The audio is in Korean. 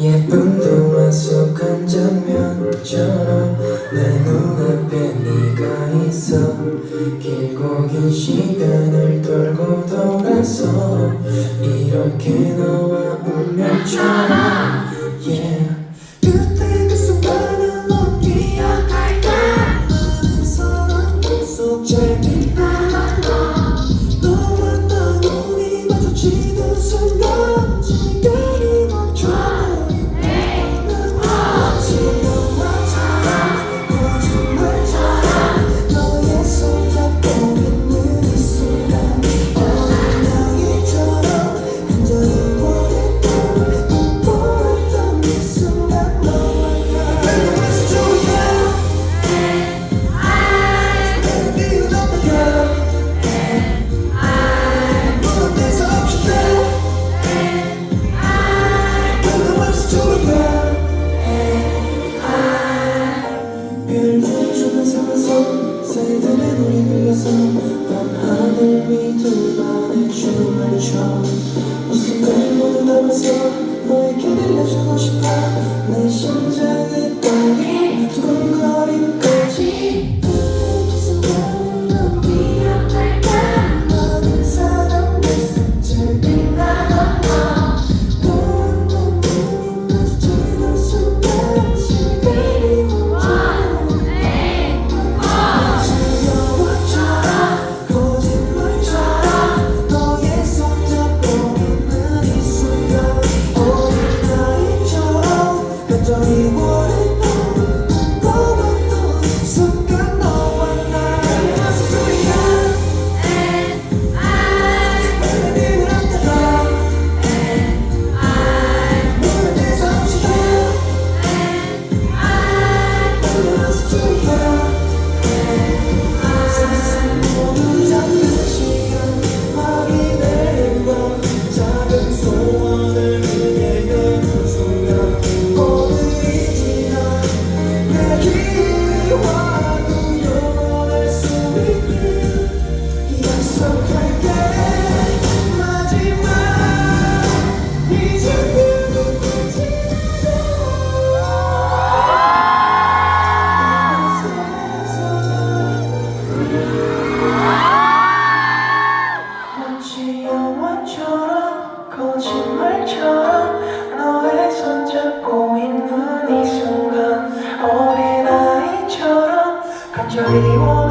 예쁜도 마속한 장면처럼 내 눈앞에 네가 있어 길고 긴 시간을 돌고 돌아서 이렇게 너와 운명처럼 yeah. 为什么？ 영화처럼 거짓말처럼 너의 손잡고 있는 이 순간 어린아이처럼 간절히 원